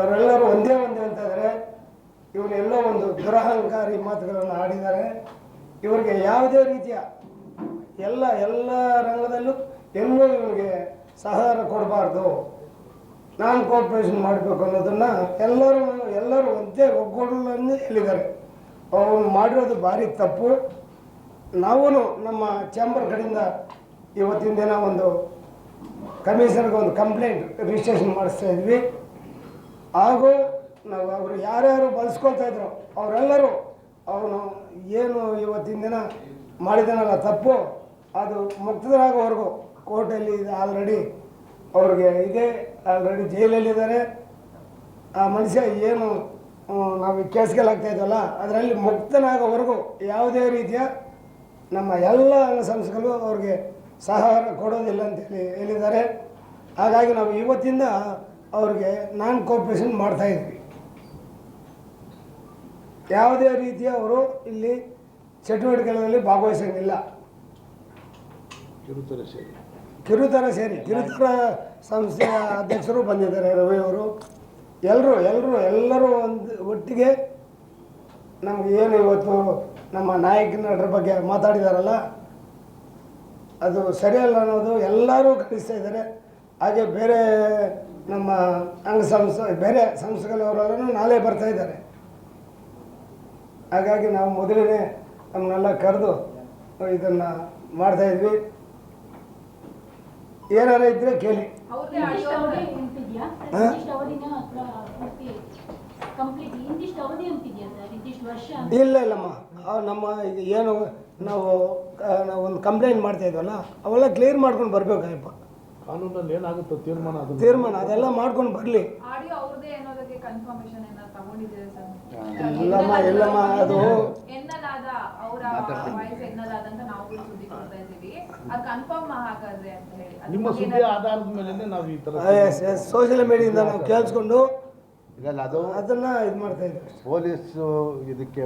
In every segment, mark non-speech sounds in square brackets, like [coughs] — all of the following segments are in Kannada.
ಇವರೆಲ್ಲರೂ ಒಂದೇ ಒಂದೇ ಅಂತ ಇದ್ದಾರೆ ಇವರೆಲ್ಲೋ ಒಂದು ದುರಹಂಕಾರಿ ಮಾತುಗಳನ್ನು ಆಡಿದ್ದಾರೆ. ಇವರಿಗೆ ಯಾವುದೇ ರೀತಿಯ ಎಲ್ಲ ಎಲ್ಲ ರಂಗದಲ್ಲೂ ಎಲ್ಲೂ ಇವರಿಗೆ ಸಹಕಾರ ಕೊಡಬಾರ್ದು. ನಾನ್ ಕೋಪ್ರೇಷನ್ ಮಾಡಬೇಕು ಅನ್ನೋದನ್ನು ಎಲ್ಲರೂ ಎಲ್ಲರೂ ಒಂದೇ ಒಗ್ಗೂಡಲನ್ನು ಹೇಳಿದ್ದಾರೆ. ಅವನು ಮಾಡಿರೋದು ಭಾರಿ ತಪ್ಪು. ನಾವು ನಮ್ಮ ಚಾಂಬರ್ ಕಡೆಯಿಂದ ಇವತ್ತಿನ ದಿನ ಒಂದು ಕಮಿಷನ್ಗೆ ಒಂದು ಕಂಪ್ಲೇಂಟ್ ರಿಜಿಸ್ಟ್ರೇಷನ್ ಮಾಡಿಸ್ತಾ ಇದ್ವಿ. ಹಾಗೂ ನಾವು ಅವರು ಯಾರ್ಯಾರು ಬಳಸ್ಕೊಳ್ತಾ ಇದ್ರು, ಅವರೆಲ್ಲರೂ ಅವನು ಏನು ಇವತ್ತಿನ ದಿನ ಮಾಡಿದನಲ್ಲ ತಪ್ಪು, ಅದು ಮುಕ್ತರಾಗೋವರೆಗೂ ಕೋರ್ಟಲ್ಲಿ ಇದು ಆಲ್ರೆಡಿ ಅವ್ರಿಗೆ ಇದೆ ಆಲ್ರೆಡಿ ಜೈಲಲ್ಲಿದ್ದಾರೆ ಆ ಮನುಷ್ಯ ಏನು ನಾವು ನಾವು ಕೇಸ್ಗಳಾಗ್ತಾ ಇದ್ವಲ್ಲ, ಅದರಲ್ಲಿ ಮುಕ್ತನಾಗೋವರೆಗೂ ಯಾವುದೇ ರೀತಿಯ ನಮ್ಮ ಎಲ್ಲ ಸಂಸ್ಥೆಗಳು ಅವ್ರಿಗೆ ಸಹಕಾರ ಕೊಡೋದಿಲ್ಲ ಅಂತೇಳಿ ಹೇಳಿದ್ದಾರೆ. ಹಾಗಾಗಿ ನಾವು ಇವತ್ತಿಂದ ಅವ್ರಿಗೆ ನಾನ್ ಕೋಪ್ರೇಷನ್ ಮಾಡ್ತಾ ಇದ್ವಿ. ಯಾವುದೇ ರೀತಿಯ ಅವರು ಇಲ್ಲಿ ಚಟುವಟಿಕೆಗಳಲ್ಲಿ ಭಾಗವಹಿಸಂಗಿಲ್ಲ ಕಿರುತರ ಸೇರಿ. ಕಿರುತರ ಸೇರಿ ಕಿರುತರ ಸಂಸ್ಥೆಯ ಅಧ್ಯಕ್ಷರು ಬಂದಿದ್ದಾರೆ ರವಿ ಅವರು. ಎಲ್ಲರೂ ಎಲ್ಲರೂ ಎಲ್ಲರೂ ಒಂದು ಒಟ್ಟಿಗೆ ನಮ್ಗೆ ಏನು ಇವತ್ತು ನಮ್ಮ ನಾಯಕನ ಅದ್ರ ಬಗ್ಗೆ ಮಾತಾಡಿದಾರಲ್ಲ ಅದು ಸರಿಯಲ್ಲ ಅನ್ನೋದು ಎಲ್ಲರೂ ಕಲಿಸ್ತಾ ಇದ್ದಾರೆ. ಹಾಗೆ ಬೇರೆ ನಮ್ಮ ಅಂಗ ಸಂಸ್ಥೆ ಬೇರೆ ಸಂಸ್ಥೆಗಳವರೆಲ್ಲರೂ ನಾಳೆ ಬರ್ತಾ ಇದ್ದಾರೆ. ಹಾಗಾಗಿ ನಾವು ಮೊದಲನೇ ನಮ್ಮನ್ನೆಲ್ಲ ಕರೆದು ಇದನ್ನು ಮಾಡ್ತಾ ಇದ್ವಿ. ಏನಾರ ಇದ್ರೆ ಕೇಳಿ. ಇಲ್ಲ ಇಲ್ಲಮ್ಮ. ನಮ್ಮ ಈಗ ಏನು ನಾವು ನಾವು ಒಂದು ಕಂಪ್ಲೇಂಟ್ ಮಾಡ್ತಾ ಇದ್ವಲ್ಲ ಅವೆಲ್ಲ ಕ್ಲಿಯರ್ ಮಾಡ್ಕೊಂಡು ಬರ್ಬೇಕಾಯಪ್ಪ. ಕಾನೂನಲ್ಲಿ ಏನಾಗುತ್ತೋ ತೀರ್ಮಾನ ಅದು ತೀರ್ಮಾನ ಅದೆಲ್ಲ ಮಾಡ್ಕೊಂಡು ಬರಲಿ. ಇಲ್ಲಮ್ಮ ಇಲ್ಲಮ್ಮ ಅದು ಎನ್ನಲಾದ ಅವರ ವಾಯ್ಸ್ ಎನ್ನಲಾದ ಅಂತ ನಾವು ಸುದ್ದಿ ಕೊಡ್ತಾ ಇದ್ದೀವಿ. ಅದು ಕನ್ಫರ್ಮ್ ಹಾಗಾದ್ರೆ ಅಂತ ಹೇಳಿ. ನಿಮ್ಮ ಸುದ್ದಿ ಆಧಾರದ ಮೇಲೆ ನಾವು ಈ ಎಸ್ ಸೋಷಿಯಲ್ ಮೀಡಿಯಿಂದ ನಾವು ಕೇಳಿಸ್ಕೊಂಡು ಇಲ್ಲ ಅದು ಅದನ್ನ ಇದು ಮಾಡ್ತಾ ಇದ್ದೀವಿ ಪೊಲೀಸು ಇದಕ್ಕೆ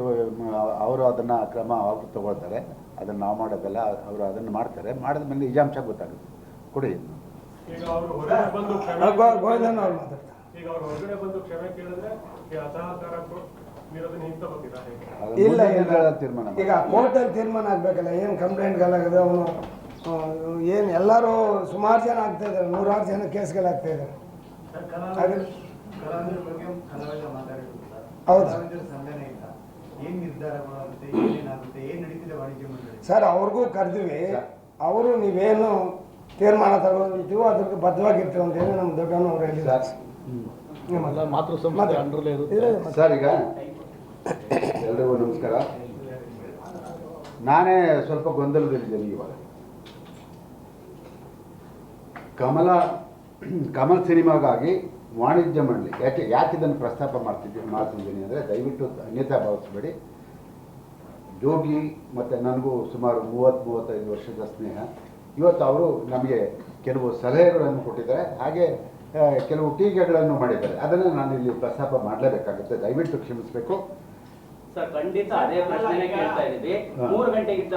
ಅವರು ಅದನ್ನು ಕ್ರಮ ಅವರು ತಗೊಳ್ತಾರೆ. ಅದನ್ನು ನಾವು ಮಾಡೋದಲ್ಲ ಅವರು ಅದನ್ನು ಮಾಡ್ತಾರೆ. ಮಾಡಿದ ಮೇಲೆ ನಿಜಾಂಶ ಗೊತ್ತಾಗುತ್ತೆ. ಕೊಡಿ. ಈಗ ಅವರು ಹೊರಗೆ ಬಂದು ಕ್ಷಮೆ ಗೋ- ಅವ್ರು ಮಾತಾಡ್ತಾರೆ. ಈಗ ಅವರು ಹೊರಗಡೆ ಬಂದು ಕ್ಷಮೆ ಕೇಳಿದ್ರೆ ಈ ಅಸಹಕಾರ ಇಲ್ಲ ಇಲ್ಲ. ತೀರ್ಮಾನ. ಈಗ ಕೋರ್ಟಲ್ಲಿ ತೀರ್ಮಾನ ಆಗಬೇಕಲ್ಲ ಏನು ಕಂಪ್ಲೇಂಟ್ಗಳಾಗಿದೆ ಅವನು ಏನು ಎಲ್ಲರೂ ಸುಮಾರು ಜನ ಆಗ್ತಾ ಇದ್ದಾರೆ ನೂರಾರು ಜನ ಕೇಸ್ಗಳಾಗ್ತಾ ಇದ್ದಾರೆ. ಹೌದು. ಸರ್ ಅವ್ರಿಗೂ ಕರೆದಿವಿ. ಅವರು ನೀವೇನು ತೀರ್ಮಾನ ತಗೊಂಡಿರ್ತೀವೋ ಅದಕ್ಕೆ ಬದ್ಧವಾಗಿರ್ತೀವಿ ಅಂತ ಹೇಳಿ ನಮ್ಮ ಅವರು ಹೇಳಿದ್ದಾರೆ ಎಲ್ಲ ಮಾತೃ ಸಂಸ್ಥೆ ಅಂಡರ್ಲೇ ಇರುತ್ತೆ. ಸರ್ ಈಗ ಎಲ್ರಿಗೂ ನಮಸ್ಕಾರ. ನಾನೇ ಸ್ವಲ್ಪ ಗೊಂದಲದಲ್ಲಿದ್ದೇನೆ ಇವಾಗ. ಕಮಲ ಕಮಲ್ ಸಿನಿಮಾಗಾಗಿ ವಾಣಿಜ್ಯ ಮಂಡಳಿ ಯಾಕೆ ಯಾಕೆ ಇದನ್ನು ಪ್ರಸ್ತಾಪ ಮಾಡ್ತಿದ್ದೀನಿ ಮಾಡ್ತಿದ್ದೀನಿ ಅಂದರೆ ದಯವಿಟ್ಟು ಅನ್ಯತಾ ಭಾವಿಸಬೇಡಿ. ಜೋಗಿ ಮತ್ತು ನನಗೂ ಸುಮಾರು ಮೂವತ್ತು ಮೂವತ್ತೈದು ವರ್ಷದ ಸ್ನೇಹ. ಇವತ್ತು ಅವರು ನಮಗೆ ಕೆಲವು ಸಲಹೆಗಳನ್ನು ಕೊಟ್ಟಿದ್ದಾರೆ. ಹಾಗೆ ಕೆಲವು ಟೀಕೆಗಳನ್ನು ಮಾಡಿದ್ದಾರೆ. ಅದನ್ನು ನಾನು ಇಲ್ಲಿ ಪ್ರಸ್ತಾಪ ಮಾಡಲೇಬೇಕಾಗುತ್ತೆ. ದಯವಿಟ್ಟು ಕ್ಷಮಿಸಬೇಕು. ಸರ್ ಖಂಡಿತ ಅದೇ ಪ್ರಶ್ನೆ ಕೇಳ್ತಾ ಇದೀವಿ ಹಾ. ಮೂರು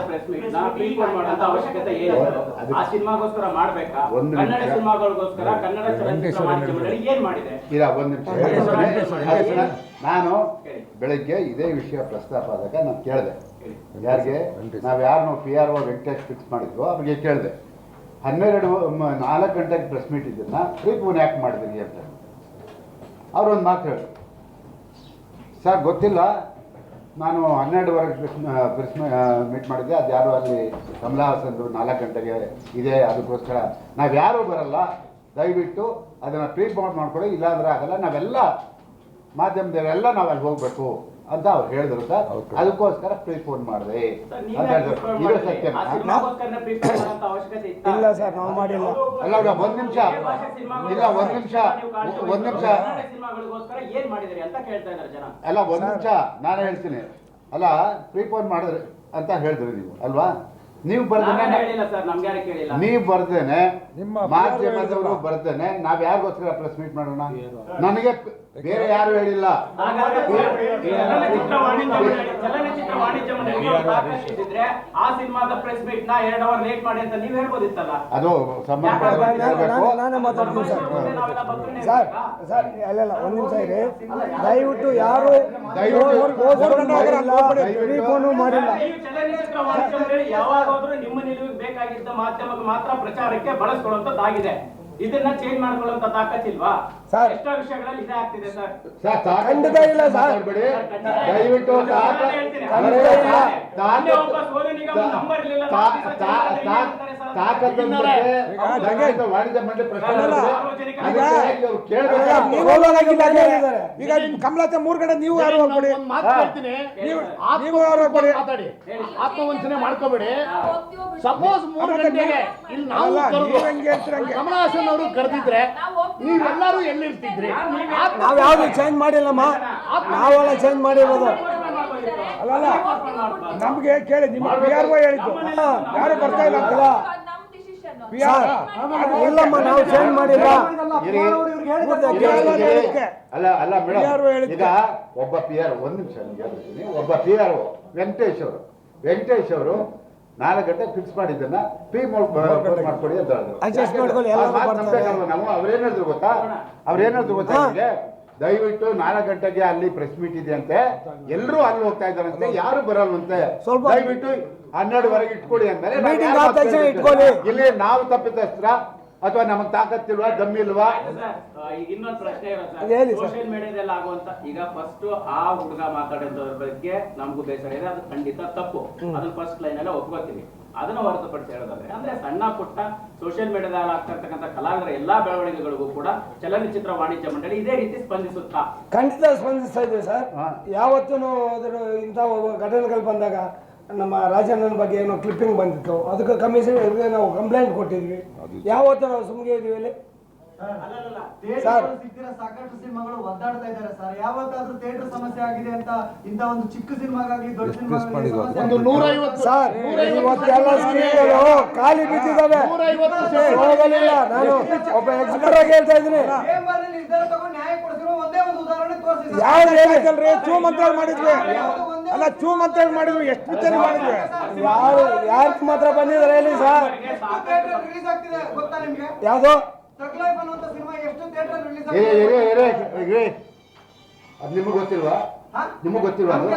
ಪ್ರೆಸ್ ಮೀಟ್ ನಾ ಪ್ರೀಪೋನ್ ಮಾಡುವಂತ ಅವಶ್ಯಕತೆ ಏನಿದೆ ಆ ಸಿನಿಮಾಗೋಸ್ಕರ ಮಾಡ್ಬೇಕಾ? ಒಂದು ಕನ್ನಡ ಸಿನಿಮಾಗಳಿಗೋಸ್ಕರ ಕನ್ನಡ ಚಲನಚಿತ್ರ ವಾಣಿಜ್ಯ ಏನ್ ಮಾಡಿದೆ? ಇಲ್ಲ ಒಂದು ನಿಮಿಷ. ನಾನು ಬೆಳಿಗ್ಗೆ ಇದೇ ವಿಷಯ ಪ್ರಸ್ತಾಪ ಆದಾಗ ನಾನು ಕೇಳಿದೆ. ಯಾರಿಗೆ? ನಾವು ಯಾರನ್ನು P R O Venkatesh fix ಮಾಡಿದ್ರು ಅವ್ರಿಗೆ ಕೇಳಿದೆ. ಹನ್ನೆರಡು ನಾಲ್ಕು ಗಂಟೆಗೆ ಪ್ರೆಸ್ ಮೀಟ್ ಇದನ್ನ ಪ್ರೀಪೂನ್ ಯಾಕೆ ಮಾಡಿದ್ರಿ ಅಂತ. ಅವ್ರು ಒಂದು ಮಾತು ಹೇಳಿ. ಸರ್ ಗೊತ್ತಿಲ್ಲ. ನಾನು ಹನ್ನೆರಡುವರೆಗೆ ಪ್ರೆಸ್ ಪ್ರೆಸ್ ಮೀಟ್ ಮಾಡಿದ್ದೆ. ಅದು ಯಾರು ಅಲ್ಲಿ ಕಮಲಾ ಹಾಸನ್ದು ನಾಲ್ಕು ಗಂಟೆಗೆ ಇದೆ ಅದಕ್ಕೋಸ್ಕರ. ನಾವು ಯಾರೂ ಬರಲ್ಲ. ದಯವಿಟ್ಟು ಅದನ್ನು ಪ್ರೀಪೋನ್ ಮಾಡ್ಕೊಳ್ಳಿ ಇಲ್ಲಾಂದ್ರೆ ಆಗಲ್ಲ. ನಾವೆಲ್ಲ ಮಾಧ್ಯಮದವರೆಲ್ಲ ನಾವು ಅಲ್ಲಿ ಹೋಗ್ಬೇಕು. ಅಂತ ಅವ್ರು ಹೇಳಿದ್ರು ಸರ್. ಅದಕ್ಕೋಸ್ಕರ ಪ್ರೀಪೋನ್ ಮಾಡಿದೆ. ಅಂತ ಹೇಳಿದ್ರು ಇದು ಸತ್ಯ ಇಲ್ಲ ಸರ್ ನಾವು ಮಾಡಿಲ್ಲ. ಅಲ್ಲ ಒಂದು ಒಂದ್ ನಿಮಿಷ. ಇಲ್ಲ ಒಂದ್ ನಿಮಿಷ. ಒಂದ್ ನಿಮಿಷ. ಸಿನಿಮಾಗಳಿಗೋಸ್ಕರ ಏನ್ ಮಾಡಿದಿರಿ ಅಂತ ಕೇಳ್ತಾ ಇದಾರೆ ಜನ. ಅಲ್ಲ ಒಂದ್ ನಿಮಿಷ. ನಾನು ಹೇಳ್ತೀನಿ. ಅಲ್ಲ ಪ್ರೀಪೋನ್ ಮಾಡಿದ್ರಿ ಅಂತ ಹೇಳಿದ್ರಿ ನೀವು ಅಲ್ವಾ? ನೀವು ಬರ್ತೇನೆ ಬರ್ದೇನೆ ಹೇಳಿಲ್ಲ ಸರ್ ನಮ್ಗೆ ಯಾರು ಕೇಳಿಲ್ಲ. ನೀವು ಬರ್ದೇನೆ ನಿಮ್ಮ ಮಾಧ್ಯಮದವರು ಬರ್ದೇನೆ ನಾವ್ ಯಾರಿಗೋಸ್ಕರ ಪ್ರೆಸ್ ಮೀಟ್ ಮಾಡೋಣ? ನನಗೆ ಬೇರೆ ಯಾರು ಹೇಳಿಲ್ಲ. ಚಲನಚಿತ್ರ ವಾಣಿಜ್ಯ ಇದ್ದಿದ್ರೆ ಆ ಸಿನಿಮಾದ ಪ್ರೆಸ್ ಮೀಟ್ನ ಎರಡು ಅವರ್ ಲೇಟ್ ಮಾಡಿ ಅಂತ ನೀವ್ ಹೇಳ್ಬೋದಿತ್ತಲ್ಲ? ಅದು ಸರ್. ಸರ್ ಅಲ್ಲೆಲ್ಲ ಒಂದು ನಿಮಿಷ ಇರಿ. ದಯವಿಟ್ಟು ಯಾರು ದಯವಿಟ್ಟು ಫೋನ್ ಮಾಡಿಲ್ಲ. ದಯವಿಟ್ಟು ಯಾವಾಗಾದ್ರೂ ನಿಮ್ಮ ನಿಲುವಿಗೆ ಬೇಕಾಗಿದ್ದ ಮಾಧ್ಯಮಕ್ಕೆ ಮಾತ್ರ ಪ್ರಚಾರಕ್ಕೆ ಬಳಸ್ಕೊಳ್ಳುವಂತದ್ದಾಗಿದೆ. ಇದನ್ನ ಚೇಂಜ್ ಮಾಡ್ಕೊಳ್ಳುವಂತ ತಾಕತ್ತಿಲ್ವಾ ಸರ್. ಎಷ್ಟೋ ವಿಷಯಗಳಲ್ಲಿ ಆಗ್ತಿದೆ ಸರ್. ಖಂಡಿತ ಇಲ್ಲ ಸರ್. ದಯವಿಟ್ಟು ವಾಣಿಜ್ಯ ಮಂಡಳಿ ಪ್ರಶ್ನೆ ಈಗ ಕಮಲಾತ ಮೂರ್ ಕಡೆ ನೀವು ಯಾರು ಹೋಗ್ಬೇಡಿ? ನೀವು- ಯಾರು ಹೋಗ್ಬಿಡಿ. ಆತ್ಮವಂಚನೆ ಮಾಡ್ಕೋಬೇಡಿ. ಸಪೋಸ್ ಮೂರು ಗಂಟೆಗೆ ಇಲ್ಲಿ ನಾವು. ಕಮಲಹಾಸನ್ ಅವರು ಕರೆದಿದ್ರೆ ನೀವೆಲ್ಲರೂ ಎಲ್ಲಿರ್ತಿದ್ರಿ ನಾವ್ ಯಾವ್ದು ಚೇಂಜ್ ಮಾಡಿಲ್ಲಮ್ಮ ನಾವೆಲ್ಲ ಚೇಂಜ್ ಮಾಡಿರೋದು ಅಲ್ಲ ನಮಗೆ ಕೇಳಿ ನಿಮ್ಮ ಪಿ ಆರ್ ಒ ಹೇಳಿದ್ದು ಯಾರು ಬರ್ತಾ ಇಲ್ಲ ಪಿ ಆರ್ ಇಲ್ಲಮ್ಮ ನಾವು ಚೇಂಜ್ ಮಾಡಿಲ್ಲ. ಅಲ್ಲ ಅಲ್ಲ ಮೇಡಮ್. ಈಗ ಒಬ್ಬ ಪಿ ಆರ್ ಒಂದ್ ನಿಮಿಷ ಒಬ್ಬ ಪಿ ಆರ್ ವೆಂಕಟೇಶ್ ಅವರು ವೆಂಕಟೇಶ್ ಅವರು ನಾಲ್ಕು ಗಂಟೆ ಫಿಕ್ಸ್ ಮಾಡಿದ್ದನ್ನ ಪಿ ಮಾಡ್ಕೊಡಿ ಅಂತ ಮಾಡ್ಕೊಳ್ಳಿ, ಎಲ್ಲರೂ ಮಾತು ಬರ್ತಾರೆ. ನಾವು ಅವ್ರೇನ್ ಹೇಳಿದ್ರು ಗೊತ್ತಾ ಅವ್ರೇನ್ ಹೇಳಿದ್ರು ಗೊತ್ತಾ. ನಿಮ್ಗೆ ದಯವಿಟ್ಟು ನಾಲ್ಕು ಗಂಟೆಗೆ ಅಲ್ಲಿ ಪ್ರೆಸ್ ಮೀಟ್ ಇದೆ ಅಂತೆ ಎಲ್ಲರೂ ಅಲ್ಲಿ ಹೋಗ್ತಾ ಇದ್ದಾರಂತೆ ಯಾರು ಬರಲ್ವಂತೆ ಸ್ವಲ್ಪ- ದಯವಿಟ್ಟು ಹನ್ನೆರಡುವರೆಗೆ ಇಟ್ಕೊಡಿ ಅಂದ್ರೆ ನಾವ್ Meeting ಯಾರು ಆದ ತಕ್ಷಣ ಮಾತಾಡ್ಬೇಕು? ಇಟ್ಕೊಳ್ಳಿ. ಇಲ್ಲಿ ನಾವು ತಪ್ಪಿತಸ್ತ್ರ ಅಥವಾ ನಮಗ್ ತಾಕತ್ತಿಲ್ವಾ ದಮ್ಮಿಲ್ವಾ? ಈಗ ಇನ್ನೊಂದು ಪ್ರಶ್ನೆ ಅದು ಹೇಳಿ ಸರ್. ಸೋಷಿಯಲ್ ಮೀಡಿಯಾದಲ್ಲಿ ಆಗುವಂತ ಈಗ ಫಸ್ಟ್ ಆ ಹುಡುಗ ಮಾತಾಡೋದ್ರ ಬಗ್ಗೆ ನಮಗೂ ಬೇಸರ ಇದೆ. ಅದು ಖಂಡಿತ ತಪ್ಪು. ಅದನ್ನ ಫಸ್ಟ್ ಲೈನ್ ಎಲ್ಲ ಒಪ್ಕೋತೀವಿ ಅದನ್ನ ಹೊರತುಪಡಿಸಿ ಹೇಳೋದಾದ್ರೆ ಅಂದ್ರೆ ಸಣ್ಣ ಪುಟ್ಟ ಸೋಷಿಯಲ್ ಮೀಡಿಯಾದಲ್ಲಿ ಆಗ್ತಿರ್ತಕ್ಕಂಥ ಕಲಾವಿದರ ಎಲ್ಲಾ ಬೆಳವಣಿಗೆಗಳಿಗೂ ಕೂಡ ಚಲನಚಿತ್ರ ವಾಣಿಜ್ಯ ಮಂಡಳಿ ಇದೇ ರೀತಿ ಸ್ಪಂದಿಸುತ್ತಾ. ಖಂಡಿತ ಸ್ಪಂದಿಸ್ತಾ ಇದ್ದೀವಿ ಸರ್. ಯಾವತ್ತೂ ಅದ್ರ ಇಂಥ ಘಟನೆಗಳು ಬಂದಾಗ ನಮ್ಮ ರಾಜಣ್ಣನ ಬಗ್ಗೆ ಏನೋ ಕ್ಲಿಪ್ಪಿಂಗ್ ಬಂದಿತ್ತು. ಅದಕ್ಕೆ ಕಮಿಷನ್ ನಾವು ಕಂಪ್ಲೇಂಟ್ ಕೊಟ್ಟಿದ್ವಿ. ಯಾವತ್ತೂ ನಾವು ಸುಮ್ಮನೆ ಇದೀವಿ ಅಲ್ಲಿ ಸರ್. ಸಿಕ್ಕಿರೋ ಸಾಕಷ್ಟು ಸಿನಿಮಾಗಳು ಒದ್ದಾಡ್ತಾ ಇದ್ದಾರೆ ಸರ್ ಯಾವತ್ತಾದ್ರೂ ಥಿಯೇಟರ್ ಸಮಸ್ಯೆ ಆಗಿದೆ ಅಂತ ಇಂತ ಒಂದು ಚಿಕ್ಕ ಸಿನಿಮಾಗಾಗ್ಲಿ ದೊಡ್ಡ. ನೂರೈವತ್ತು ಸರ್ ಇವತ್ತೆಲ್ಲ ಸ್ಕ್ರೀನ್ಗಳು ಖಾಲಿ ಬಿದ್ದಿದ್ದಾವೆ. ನಾನು. ಒಬ್ಬ ಎಕ್ಸ್ಪರ್ಟ್ ಆಗಿ ಹೇಳ್ತಾ ಇದ್ದೀನಿ. ಯಾವ್ದು ಹೇಳಿ ಹೇಳಿದ್ದಲ್ರಿ? ಚೂಮ್ ಅಂತ ಹೇಳಿ ಮಾಡಿದ್ವಿ. ಅಲ್ಲ ಚೂ ಅಂತ ಹೇಳಿ ಮಾಡಿದ್ವಿ. ಎಷ್ಟು ಪಿಕ್ಚರ್ ಮಾಡಿದ್ವಿ? ಯಾರು ಯಾರು ಮಾತ್ರ ಬಂದಿದ್ದಾರೆ ಹೇಳಿ ಸರ್. ಎಷ್ಟು ಥಿಯೇಟರ್ ರಿಲೀಸ್ ಆಗ್ತಿದೆ ಗೊತ್ತಾ ನಿಮ್ಗೆ? ಯಾವುದು? ತಗ್ ಅನ್ನುವಂತ ಸಿನಿಮಾ ಎಷ್ಟು ಥಿಯೇಟರ್ ರಿಲೀಸ್ ಏ ಏ ಆಗ್ತಿದೆ ಏ ಏ ಅದು ನಿಮಗೆ ಗೊತ್ತಿಲ್ವಾ? ಹಾ? ನಿಮಗೆ ಗೊತ್ತಿಲ್ವಾ ಅದು?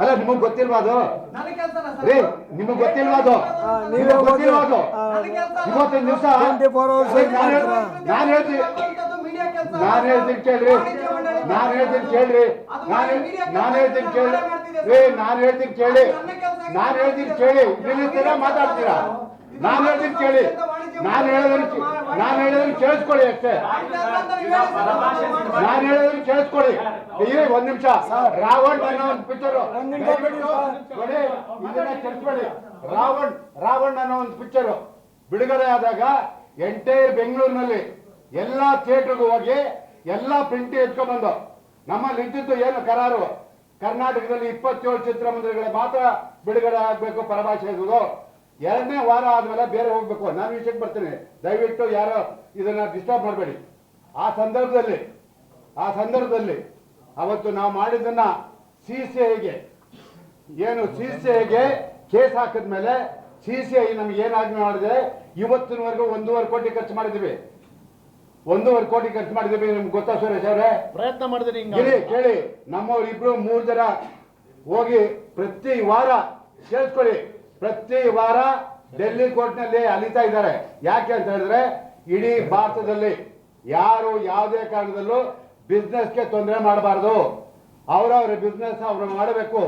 ಅಲ್ಲ ನಿಮಗೆ ಗೊತ್ತಿಲ್ವಾ ಅದು? ರೀ ನಿಮಗೆ ಗೊತ್ತಿಲ್ವಾ ಅದು? ನಿಮಗೆ ಗೊತ್ತಿಲ್ವಾ ಅದು? ಇವತ್ತಿನ ದಿವಸ 24 hours ನಾನು ಹೇಳ್ತೀನಿ ನಾನು ಹೇಳ್ತೀನಿ ಕೇಳ್ರಿ. ನಾನು ಹೇಳ್ತೀನಿ ಕೇಳ್ರಿ. ನಾನು ನಾನು ಹೇಳ್ತೀನಿ ಕೇಳಿ. ಏ ನಾನು ಹೇಳ್ತೀನಿ ಕೇಳಿ. ನಾನು ಹೇಳ್ತೀನಿ ಕೇಳಿ. ನಿಲ್ಲಿಸ್ತೀರಾ ಮಾತಾಡ್ತೀರಾ? ನಾನು ಹೇಳ್ತೀನಿ ಕೇಳಿ. ನಾನು ಹೇಳೋದನ್ನ ನಾನು ಹೇಳೋದನ್ನ ಕೇಳಿಸ್ಕೊಳ್ಳಿ ಅಷ್ಟೇ. ನಾನು ಹೇಳೋದನ್ನ ಕೇಳಿಸ್ಕೊಳ್ಳಿ. ಇರಿ ಒಂದ್ ನಿಮಿಷ. ರಾವಣ್ ಅನ್ನೋ ಒಂದು ಪಿಕ್ಚರ್ ಒಂದ್ ನಿಮಿಷ ಬಿಡಿ ಸರ್. ನೋಡಿ ಇದನ್ನ ರಾವಣ್ ರಾವಣ್ ಅನ್ನೋ ಒಂದು ಪಿಕ್ಚರ್ ಬಿಡುಗಡೆ ಆದಾಗ ಎಂಟೈರ್ ಬೆಂಗಳೂರಿನಲ್ಲಿ ಎಲ್ಲಾ ಥಿಯೇಟರ್ಗೂ ಹೋಗಿ ಎಲ್ಲ ಪ್ರಿಂಟ್ ಎತ್ಕೊಂಡ್ಬಂದು, ನಮ್ಮಲ್ಲಿ ಇದ್ದಿದ್ದು ಏನು ಕರಾರು? ಕರ್ನಾಟಕದಲ್ಲಿ ಇಪ್ಪತ್ತೇಳು ಚಿತ್ರಮಂದಿರಗಳ ಮಾತ್ರ ಬಿಡುಗಡೆ ಆಗಬೇಕು ಪರಭಾಷೆ ಇರುವುದು ಎರಡನೇ ವಾರ ಆದ್ಮೇಲೆ ಬೇರೆ ಹೋಗ್ಬೇಕು. ನಾನು ವಿಷಯಕ್ಕೆ ಬರ್ತೀನಿ. ದಯವಿಟ್ಟು ಯಾರೋ ಇದನ್ನ ಡಿಸ್ಟರ್ಬ್ ಮಾಡಬೇಡಿ. ಆ ಸಂದರ್ಭದಲ್ಲಿ ಆ ಸಂದರ್ಭದಲ್ಲಿ ಅವತ್ತು ನಾವು ಮಾಡಿದ್ದನ್ನ ಸಿ ಸಿ ಐಗೆ ಏನು ಸಿ ಸಿ ಐಗೆ ಕೇಸ್ ಹಾಕಿದ್ಮೇಲೆ ಸಿ ಸಿ ಐ ನಮ್ಗೆ ಏನು ಆಜ್ಞೆ ಮಾಡಿದೆ? ಇವತ್ತಿನವರೆಗೂ ಒಂದೂವರೆ ಕೋಟಿ ಖರ್ಚು ಮಾಡಿದ್ದೀವಿ. ಒಂದೂವರೆ ಕೋಟಿ ಖರ್ಚು ಮಾಡಿದ್ದೀವಿ ನಿಮ್ಗೆ ಗೊತ್ತಾ ಸುರೇಶ್ ಅವರೇ ಪ್ರಯತ್ನ ಮಾಡಿದ್ರೆ ಹೇಳಿ ಕೇಳಿ ಕೇಳಿ. ನಮ್ಮವ್ರು ಇಬ್ರು ಮೂರು ಜನ ಹೋಗಿ ಪ್ರತಿ ವಾರ ಸೇರಿಸ್ಕೊಳ್ಳಿ. ಪ್ರತಿ ವಾರ ಡೆಲ್ಲಿ ಕೋರ್ಟ್ನಲ್ಲಿ ಅಲಿತಾ ಇದ್ದಾರೆ. ಯಾಕೆ ಅಂತ ಹೇಳಿದ್ರೆ ಇಡೀ ಭಾರತದಲ್ಲಿ ಯಾರು ಯಾವುದೇ ಕಾರಣದಲ್ಲೂ ಬಿಸ್ನೆಸ್ಗೆ ತೊಂದರೆ ಮಾಡಬಾರ್ದು. ಅವರವ್ರ ಬಿಸ್ನೆಸ್ ಅವ್ರು ಮಾಡಬೇಕು.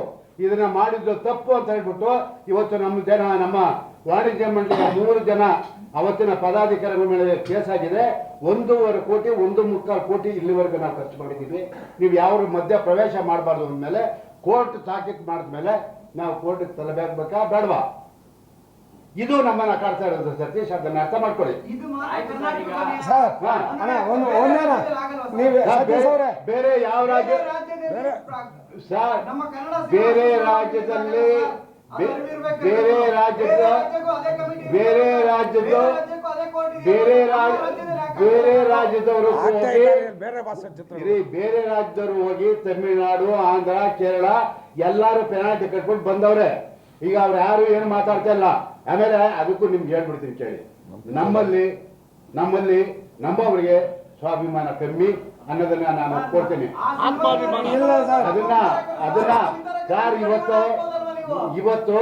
ಇದನ್ನ ಮಾಡಿದ್ದು ತಪ್ಪು ಅಂತ ಹೇಳ್ಬಿಟ್ಟು ಇವತ್ತು ನಮ್ಮ ಜನ ನಮ್ಮ ವಾಣಿಜ್ಯ ಮಂಡಳಿಯ ಮೂರು ಜನ ಅವತ್ತಿನ ಪದಾಧಿಕಾರಿಗಳ ಮೇಲೆ ಕೇಸ್ ಆಗಿದೆ. ಒಂದೂವರೆ ಕೋಟಿ ಒಂದು ಮುಕ್ಕಾಲು ಕೋಟಿ ಇಲ್ಲಿವರೆಗೂ ನಾವು ಖರ್ಚು ಮಾಡಿದ್ದೀವಿ. ನೀವು ಯಾವ ಮಧ್ಯ ಪ್ರವೇಶ ಮಾಡಬಾರ್ದು ಅಂದಮೇಲೆ ಕೋರ್ಟ್ ತಾಕೀತು ಮಾಡಿದ್ಮೇಲೆ ನಾವು ಕೋರ್ಟಿಗೆ ತಲಬೇಕಾ ಬೇಡವಾ? ಇದು ನಮ್ಮನ್ನ ಕಾಡ್ತಾ ಇರೋದು ಸತೀಶ್ ಅದನ್ನ ಅರ್ಥ ಮಾಡ್ಕೊಳ್ಳಿ. ಬೇರೆ ಯಾವ ರಾಜ್ಯ ಸರ್ ಬೇರೆ ರಾಜ್ಯದಲ್ಲಿ ಬೇರೆ ರಾಜ್ಯದ ಬೇರೆ ರಾಜ್ಯದ ಬೇರೆ ರಾಜ್ಯ ಬೇರೆ ರಾಜ್ಯದವರು ಹೋಗಿ ಬೇರೆ ಭಾಷೆ ಚಿತ್ರ ಇರಿ ಬೇರೆ ರಾಜ್ಯದವರು ಹೋಗಿ ತಮಿಳುನಾಡು ಆಂಧ್ರ ಕೇರಳ ಎಲ್ಲಾರು ಪೆನಾಲ್ಟಿ ಕಟ್ಕೊಂಡು ಬಂದವ್ರೆ. ಈಗ ಅವ್ರು ಯಾರು ಏನು ಮಾತಾಡ್ತಾ ಇಲ್ಲ. ಆಮೇಲೆ ಅದಕ್ಕೂ ನಿಮ್ಗೆ ಹೇಳ್ಬಿಡ್ತೀನಿ ಕೇಳಿ. ನಮ್ಮಲ್ಲಿ ನಮ್ಮಲ್ಲಿ ನಮ್ಮವರಿಗೆ ಸ್ವಾಭಿಮಾನ ಕಮ್ಮಿ ಅನ್ನೋದನ್ನ ನಾನು ಕೊಡ್ತೀನಿ. ಆ ಇಲ್ಲ ಸರ್. ಅದನ್ನ ಅದನ್ನ ಸರ್ ಇವತ್ತು ಇವತ್ತು.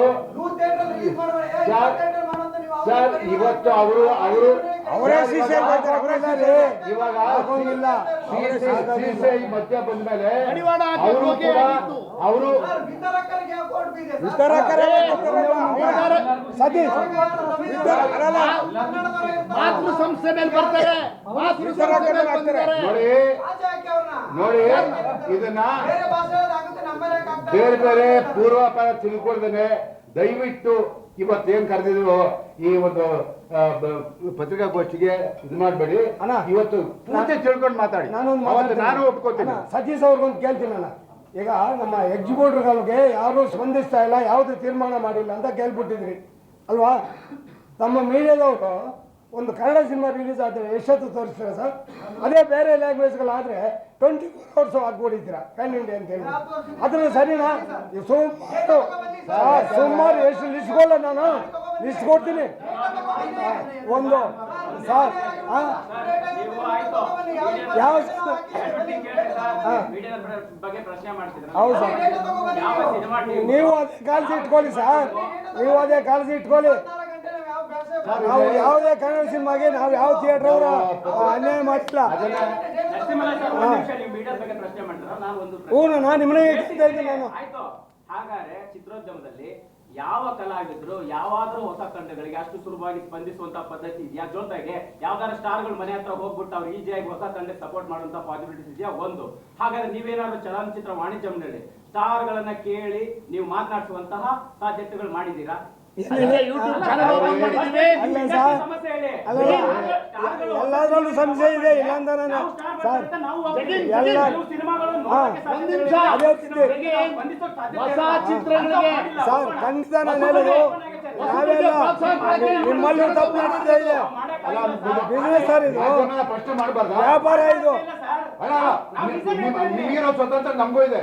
ಸರ್, ಇವತ್ತು ಅವರು ಅವರು ಬರ್ತಾರೆ ಅವರೇ CCI. ಇವಾಗ. ಸಿಸಿಐ ಮಧ್ಯ ಬಂದ್ಮೇಲೆ ಅವರು ಕೂಡ. ಅವರು ಸರ್, ಸರ್? ವಿತರಕರೇ. ಸತೀಶ್. ಮಾತೃ ಸಂಸ್ಥೆ ಮೇಲೆ ಬರ್ತಾರೆ ನೋಡಿ ನೋಡಿ ಇದನ್ನ ಬೇರೆ ಬೇರೆ ಪೂರ್ವಾಪರ ತಿಳ್ಕೊಳ್ದೇನೆ ದಯವಿಟ್ಟು ಇವತ್ತೇನ್ ಕರೆದಿದ್ರು ಈ ಒಂದು ಪತ್ರಿಕಾಗೋಷ್ಠಿಗೆ ಇದು ಮಾಡಬೇಡಿ. ಅಣ್ಣ. ಇವತ್ತು ಪೂರ್ತಿ ತಿಳ್ಕೊಂಡು ಮಾತಾಡಿ. ನಾನೊಂದು. ನಾನು ಒಪ್ಕೋತೀನಿ. ಸತೀಶ್ ಅವ್ರಿಗೊಂದು ಕೇಳ್ತೀನಿ ಅಣ್ಣ. ಈಗ ನಮ್ಮ ಎಕ್ಸಿಕ್ಯೂಟಿವ್ಗಳಿಗೆ ಯಾರು ಸ್ಪಂದಿಸ್ತಾ ಇಲ್ಲ ಯಾವುದು ತೀರ್ಮಾನ ಮಾಡಿಲ್ಲ ಅಂತ ಕೇಳ್ಬಿಟ್ಟಿದ್ರಿ. ಅಲ್ವಾ? ನಮ್ಮ ಮೀಡಿಯಾದವರು ಒಂದು ಕನ್ನಡ ಸಿನಿಮಾ ರಿಲೀಸ್ ಆದರೆ ಎಷ್ಟೊತ್ತು ತೋರಿಸ್ತೀರಾ ಸರ್? ಅದೇ ಬೇರೆ ಲ್ಯಾಂಗ್ವೇಜ್ಗಳಾದರೆ ಟ್ವೆಂಟಿ ಫೋರ್ ಅವರ್ಸು ಹಾಕ್ಬಿಟ್ಟಿದ್ದೀರಾ ಪ್ಯಾನ್ ಇಂಡಿಯಾ ಅಂತ ಹೇಳಿ ಅದನ್ನು ಸರಿನಾ? ಸುಮಾರು ಸುಮಾರು ಎಷ್ಟು ಲಿಸ್ಟ್ ಕೊಡಲ್ಲ ನಾನು? ಲಿಸ್ಟ್ ಕೊಡ್ತೀನಿ. ಒಂದು, ಸರ್ ಯಾವ ಹೌದು ಸರ್. ನೀವು ಅದೇ ಕಾಳಜಿ ಇಟ್ಕೊಳ್ಳಿ ಸರ್. ನೀವು ಅದೇ ಕಾಳಜಿ ಇಟ್ಕೊಳ್ಳಿ ನಾವು ಯಾವುದೇ ಕನ್ನಡ ಸಿನಿಮಾಗೆ ನಾವು ಯಾವ ಥಿಯೇಟರ್ ಅವರ ಅನ್ಯಾಯ ಮಾಡಿಲ್ಲ ಹ್ಞೂ ನಾನು ನಿಮ್ಮನೆ ಕೇಳ್ತಾ ಇದ್ದೀನಿ ನಾನು. ಆಯ್ತು. ಹಾಗಾದ್ರೆ ಚಿತ್ರೋದ್ಯಮದಲ್ಲಿ ಯಾವ ಕಲಾವಿದ್ರು ಯಾವಾದ್ರೂ ಹೊಸ ತಂಡಗಳಿಗೆ ಅಷ್ಟು ಸುಲಭವಾಗಿ ಸ್ಪಂದಿಸುವಂತ ಪದ್ಧತಿ ಇದೆಯಾ? ಜೊತೆಗೆ ಸ್ಟಾರ್ ಸ್ಟಾರ್ಗಳು ಮನೆ ಹತ್ರ ಹೋಗ್ಬಿಟ್ಟು ಅವ್ರು ಈಜಿಯಾಗಿ ಹೊಸ ತಂಡಕ್ಕೆ ಸಪೋರ್ಟ್ ಮಾಡುವಂತ ಪಾಸಿಬಿಲಿಟೀಸ್ ಇದೆಯಾ? ಒಂದು. ಹಾಗಾದ್ರೆ ನೀವೇನಾದ್ರೂ ಚಲನಚಿತ್ರ ವಾಣಿಜ್ಯ ಮಂಡಳಿ ಸ್ಟಾರ್ಗಳನ್ನ ಕೇಳಿ ನೀವು ಮಾತನಾಡಿಸುವಂತಹ ಸಾಧ್ಯತೆಗಳು ಮಾಡಿದ್ದೀರಾ? ಸಮಸ್ಯೆ ಎಲ್ಲದರಲ್ಲೂ ಸಂಶಯ ಇದೆ ಇಲ್ಲ ಅಂತ ನಾನು ಸರ್. ಎಲ್ಲ- ಸರ್. ಖಂಡಿತ ನಾನು ಹೇಳೋದು ನಾವೆಲ್ಲ ನಿಮ್ಮಲ್ಲಿ ತಪ್ಪು ಮಾಡಿದ್ದೆ ಇದೆ. ಬಿಸ್ನೆಸ್ ಸರ್ ಇದು. ವ್ಯಾಪಾರ ಇದು. ನಿಮಗಿರೋ ಸ್ವತಂತ್ರ ನಮಗೂ ಇದೆ.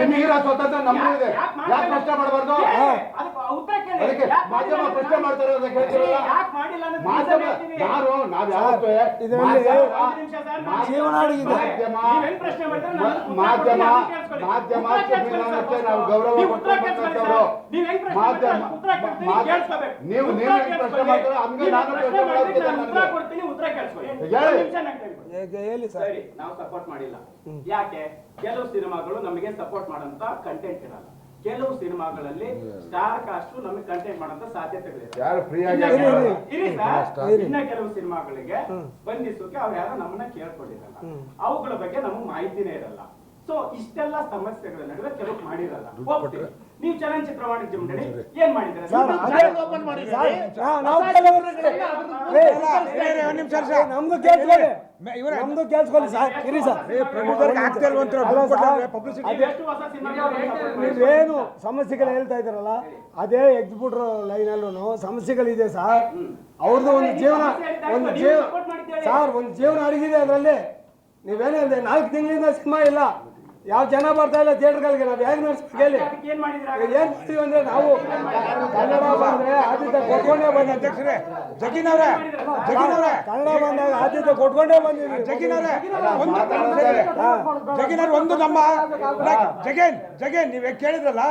ನಿಮಗಿರೋ ಸ್ವತಂತ್ರ ನಮಗೂ ಇದೆ. ಯಾಕ್ ಪ್ರಶ್ನೆ ಮಾಡಬಾರ್ದು. ಅದಕ್ಕೆ ಉತ್ತರ ಕೇಳಿ. ಅದಕ್ಕೆ ಮಾಧ್ಯಮ ಪ್ರಶ್ನೆ ಮಾಡ್ತಾರೆ ಅಂತ ಕೇಳ್ತೀರಲ್ಲ? ಯಾಕ್ ಮಾಡಿಲ್ಲ ಅನ್ನೋದು ಮಾಧ್ಯಮ ಯಾರು? ನಾವ್ ಯಾವತ್ತೇ ಮಾಧ್ಯಮ- ನಿಮಿಷ ಸರ್, ನಾನು ಮಾಧ್ಯಮ ನಾವು ಗೌರವ ಮಾಧ್ಯಮ ಉತ್ತರ ಕೊಡ್ತೀನಿ, ನೀವು ನೀವು ಪ್ರಶ್ನೆ ಮಾಡ್ತಾರೆ? ಹಂಗೆ ನಾನು ಪ್ರಶ್ನೆ ಮಾಡ್ತೀನಿ ಉತ್ತರ. ಕೊಡ್ತೀನಿ ಉತ್ತರ ಕೇಳಿಸ್ಕೊಳ್ಳಿ. ಹೇಳಿ. ಸರ್. ಸರಿ ನಾವು ಸಪೋರ್ಟ್ ಮಾಡಿಲ್ಲ. ಯಾಕೆ? ಕೆಲವು ಸಿನಿಮಾಗಳು ನಮಗೆ ಸಪೋರ್ಟ್ ಮಾಡಂತ ಕಂಟೆಂಟ್ ಇರಲ್ಲ. ಕೆಲವು ಸಿನಿಮಾಗಳಲ್ಲಿ ಸ್ಟಾರ್ ಕಾಸ್ಟ್ ನಮಗೆ ಕಂಟೆಂಟ್ ಮಾಡಂತ ಸಾಧ್ಯತೆಗಳಿದೆ. ಯಾರು ಫ್ರೀ ಆಗಿ ಇನ್ನ ಇರಿ, ಕೆಲವು- ಇರಿ. ಇರಿ ಸರ್. ಇನ್ನ ಕೆಲವು ಸಿನಿಮಾಗಳಿಗೆ ಬಂಧಿಸೋಕೆ ಅವ್ರು ಯಾರು ನಮ್ಮನ್ನ ಕೇಳ್ಕೊಂಡಿರಲ್ಲ. ಅವುಗಳ ಬಗ್ಗೆ ನಮಗೆ ಮಾಹಿತಿನೇ ಇರಲ್ಲ. ಸೊ ಇಷ್ಟೆಲ್ಲ ಸಮಸ್ಯೆಗಳ ನಡುವೆ ಕೆಲವು ಮಾಡಿರಲ್ಲ. ಒಪ್ತೀವಿ. ನೀವು ಚಲನಚಿತ್ರ ವಾಣಿಜ್ಯ ಮಂಡಳಿ ಏನ್ ಮಾಡಿದ್ದಾರೆ? ನಮ್ದು ನಮ್ದು ಸರ್. ಇರಿ ಸರ್. ನೀವೇನು ಸಮಸ್ಯೆಗಳು ಹೇಳ್ತಾ ಇದ್ದೀರಲ್ಲ ಅದೇ ಎಕ್ಸಿಕ್ಯೂಟರ್ ಲೈನಲ್ಲೂ ಸಮಸ್ಯೆಗಳಿದೆ ಸರ್. ಅವ್ರದ್ದು ಒಂದು ಜೀವನ ಒಂದು ಜೀವ ಸರ್ ಒಂದು ಜೀವನ ಅಡಗಿದೆ ಅದರಲ್ಲಿ. ನೀವೇನೇ ನಾಲ್ಕು ತಿಂಗಳಿಂದ ಸಿನಿಮಾ ಇಲ್ಲ. ಯಾವ ಜನ ಬರ್ತಾ ಇಲ್ಲ ಥಿಯೇಟರ್ಗಳಿಗೆ ನಾವು ಹೇಗೆ ನಡೆಸ್ಬೇಕು ಹೇಳಿ ಅದಕ್ಕೆ ಏನ್ ಮಾಡ್ತೀವಿ ಅಂದ್ರೆ ನಾವು ಕನ್ನಡ ಬಂದ್ರೆ ಆದ್ಯತೆ ಕೊಟ್ಕೊಂಡೇ ಬಂದ ಅಧ್ಯಕ್ಷರೇ ಜಗಿನವ್ರೆ ಜಗಿನವ್ರೆ ಕನ್ನಡ ಬಂದಾಗ ಆದ್ಯತೆ ಕೊಟ್ಕೊಂಡೇ ಬಂದಿದ್ದೀವಿ ಜಗಿನವ್ರೆ ಒಂದು ಜಗೀನ್ ಅವ್ರೆ ಒಂದು ನಮ್ಮ ಜಗೇನ್ ಜಗೇನ್ ನೀವೇ ಕೇಳಿದ್ರಲ್ಲ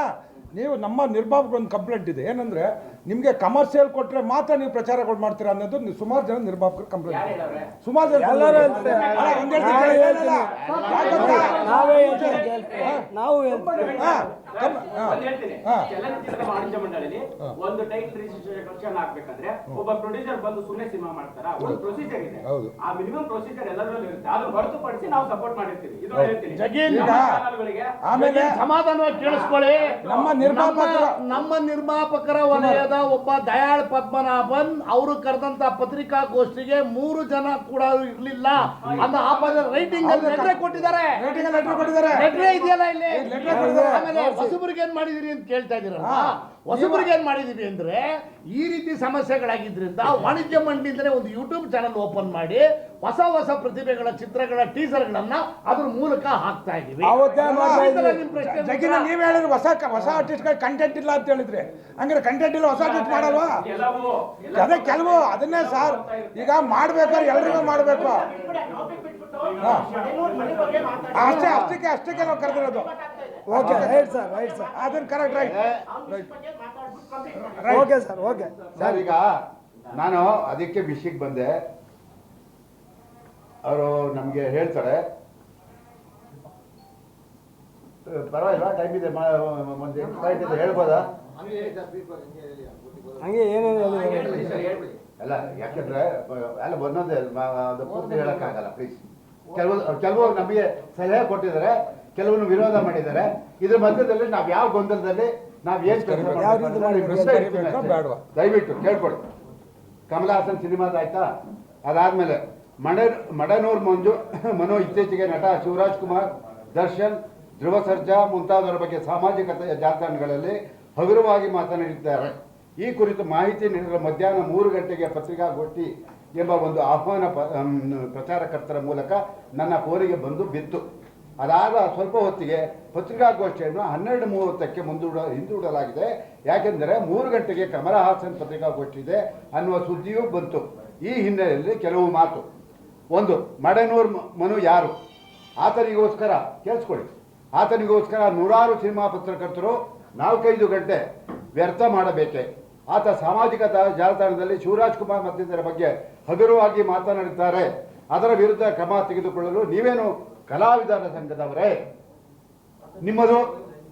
ನೀವು ನಮ್ಮ ನಿರ್ಭಾಪಕ ಒಂದು ಕಂಪ್ಲೇಂಟ್ ಇದೆ. ಏನಂದ್ರೆ ನಿಮ್ಗೆ ಕಮರ್ಷಿಯಲ್ ಕೊಟ್ಟರೆ ಮಾತ್ರ ನೀವು ಪ್ರಚಾರಗಳು ಮಾಡ್ತೀರಾ ಅನ್ನೋದು ನೀವು ಸುಮಾರು ಜನ ನಿರ್ಮಾಪಕರು ಕಂಪ್ಲೇಂಟ್? ಸುಮಾರು ಜನ ಎಲ್ಲರೂ ನಾವೇ. ಒಂದ್ ಹೇಳ್ತೀನಿ. ಹಾ. ಚಲನಚಿತ್ರ ವಾಣಿಜ್ಯ ಮಂಡಳಿಲಿ ಒಂದು ಟೈಟ್ ರಿಜಿಸ್ಟ್ರೇಷನ್ ಆಗ್ಬೇಕಂದ್ರೆ ಒಬ್ಬ ಪ್ರೊಡ್ಯೂಸರ್ ಬಂದು ಸುಮ್ಮನೆ ಸಿನಿಮಾ ಮಾಡ್ತಾರ? ಒಂದು ಪ್ರೊಸೀಜರ್ ಇದೆ. ಆ ಮಿನಿಮಮ್ ಪ್ರೊಸೀಜರ್ ಎಲ್ಲದರಲ್ಲೂ ಇರುತ್ತೆ. ಅದನ್ನ ಹೊರತುಪಡಿಸಿ ನಾವು ಸಪೋರ್ಟ್ ಮಾಡಿರ್ತೀವಿ. ಇದು ಹೇಳ್ತೀನಿ. ಆಮೇಲೆ ಸಮಾಧಾನವಾಗಿ ಕೇಳಿಸ್ಕೊಳ್ಳಿ. ನಮ್ಮ ನಿರ್ಮಾಪಕರ ನಮ್ಮ- ನಮ್ಮ ನಿರ್ಮಾಪಕರ ವಲಯದ ಒಬ್ಬ ದಯಾಳ್ ಪದ್ಮನಾಭನ್ ಅವರು ಕರೆದಂತ ಪತ್ರಿಕಾಗೋಷ್ಠಿಗೆ ಮೂರು ಜನ ಕೂಡ ಇರ್ಲಿಲ್ಲ. ಅಂತ ಆಪದ ರೈಟಿಂಗ್ ಅಲ್ಲಿ ಲೆಟರ್ ಕೊಟ್ಟಿದ್ದಾರೆ. ಲೆಟರ್ ಇದೆಯಲ್ಲ ಇಲ್ಲಿ? ಆಮೇಲೆ ಹೊಸ ಹೊಸಬ್ರಿಗೆ ಏನ್ ಮಾಡಿದಿರಿ ಅಂತ ಕೇಳ್ತಾ ಇದೀರ ಹೊಸಬರಿಗೆ ಏನ್ ಮಾಡಿದೀವಿ ಅಂದ್ರೆ ಈ ರೀತಿ ಸಮಸ್ಯೆಗಳಾಗಿದ್ರಿಂದ ವಾಣಿಜ್ಯ ಮಂಡಳಿಯಿಂದಲೇ ಒಂದು ಯೂಟ್ಯೂಬ್ ಚಾನಲ್ ಓಪನ್ ಮಾಡಿ ಹೊಸ ಹೊಸ ಪ್ರತಿಭೆಗಳ ಚಿತ್ರಗಳ ಟೀಸರ್ಗಳನ್ನ ಅದ್ರ ಮೂಲಕ ಹಾಕ್ತಾ ಇದೀವಿ. ನೀವ್ ಹೇಳಿದ್ರೆ ಹೊಸ ಹೊಸ ಆರ್ಟಿಸ್ಟ್ ಕಂಟೆಂಟ್ ಇಲ್ಲ ಅಂತ ಹೇಳಿದ್ರೆ. ಹಂಗಾರೆ ಕಂಟೆಂಟ್ ಇಲ್ಲ ಹೊಸ ಆರ್ಟಿಸ್ಟ್ ಮಾಡಲ್ವಾ? ಅದೇ ಕೆಲವು ಅದನ್ನೇ ಸರ್. ಈಗ ಮಾಡ್ಬೇಕಾದ್ರೆ ಎಲ್ರಿಗೂ ಮಾಡ್ಬೇಕು. ಹಾ. ಅಷ್ಟೇ ಅಷ್ಟಕ್ಕೆ ಅಷ್ಟಕ್ಕೆ ನಾವು ಕರೆದಿರೋದು. Okay. Right sir right sir. ಅದನ್ನ correct right okay sir okay. Sir ಈಗ ನಾನು ಅದಕ್ಕೆ ವಿಷಯಕ್ಕೆ ಬಂದೆ. ಅವರು ನಮಗೆ ಹೇಳ್ತಾರೆ ಪರವಾಗಿಲ್ಲ ಟೈಮ್ ಇದೆ ಒಂದು ಇದೆ ಹೇಳ್ಬೋದಾ? ಹಂಗೆ ಏನೇನು ಅಲ್ಲ ಯಾಕೆಂದ್ರೆ ಅಲ್ಲ ಒಂದೊಂದೇ ಅದು ಪೂರ್ತಿ ಹೇಳೋಕ್ಕಾಗಲ್ಲ ಪ್ಲೀಸ್ ಕೆಲವು ಕೆಲವರು ನಮಗೆ ಸಲಹೆ ಕೊಟ್ಟಿದ್ದಾರೆ ಕೆಲವನ್ನು ವಿರೋಧ ಮಾಡಿದ್ದಾರೆ. ಇದ್ರ ಮಧ್ಯದಲ್ಲಿ ನಾವು ಯಾವ ಗೊಂದಲದಲ್ಲಿ ನಾವು ಏನು? ದಯವಿಟ್ಟು ಕೇಳ್ಕೊಡಿ. ಕಮಲಹಾಸನ್ ಸಿನಿಮಾದ ಆಯ್ತಾ? ಅದಾದ್ಮೇಲೆ ಮಡೆ, ಮಡನೂರ್ ಮಂಜು, [coughs] ಮನೋ ಇತ್ತೀಚೆಗೆ ನಟ ಶಿವರಾಜ್ ಕುಮಾರ್, ದರ್ಶನ್ ಧ್ರುವ ಸರ್ಜಾ ಮುಂತಾದವರ ಬಗ್ಗೆ ಸಾಮಾಜಿಕ ಜಾಲತಾಣಗಳಲ್ಲಿ ಹಗುರವಾಗಿ ಮಾತನಾಡಿದ್ದಾರೆ. ಈ ಕುರಿತು ಮಾಹಿತಿ ನೀಡಿದ ಮಧ್ಯಾಹ್ನ ಮೂರು ಗಂಟೆಗೆ ಪತ್ರಿಕಾಗೋಷ್ಠಿ ಎಂಬ ಒಂದು ಆಹ್ವಾನ ಪ್ರಚಾರಕರ್ತರ ಮೂಲಕ ನನ್ನ ಕೋರಿಗೆ ಬಂದು ಬಿತ್ತು. ಅದಾದ ಸ್ವಲ್ಪ ಹೊತ್ತಿಗೆ ಪತ್ರಿಕಾಗೋಷ್ಠಿಯನ್ನು ಹನ್ನೆರಡು ಮೂವತ್ತಕ್ಕೆ ಮುಂದೂಡ, ಹಿಂದೂಡಲಾಗಿದೆ. ಯಾಕೆಂದರೆ ಮೂರು ಗಂಟೆಗೆ ಕಮಲ ಹಾಸನ್ ಪತ್ರಿಕಾಗೋಷ್ಠಿ ಇದೆ ಅನ್ನುವ ಸುದ್ದಿಯೂ ಬಂತು. ಈ ಹಿನ್ನೆಲೆಯಲ್ಲಿ ಕೆಲವು ಮಾತು. ಒಂದು ಮಡನೂರ್ ಮನು ಯಾರು? ಆತನಿಗೋಸ್ಕರ ಕೇಳಿಸ್ಕೊಳ್ಳಿ. ಆತನಿಗೋಸ್ಕರ ನೂರಾರು ಸಿನಿಮಾ ಪತ್ರಕರ್ತರು ನಾಲ್ಕೈದು ಗಂಟೆ ವ್ಯರ್ಥ ಮಾಡಬೇಕೆ? ಆತ ಸಾಮಾಜಿಕ ಜಾಲತಾಣದಲ್ಲಿ ಶಿವರಾಜ್ ಕುಮಾರ್ ಮತ್ತಿತರ ಬಗ್ಗೆ ಹಗುರವಾಗಿ ಮಾತನಾಡುತ್ತಾರೆ. ಅದರ ವಿರುದ್ಧ ಕ್ರಮ ತೆಗೆದುಕೊಳ್ಳಲು ನೀವೇನು ಕಲಾವಿದರ ಸಂಘದವರೇ? ನಿಮ್ಮದು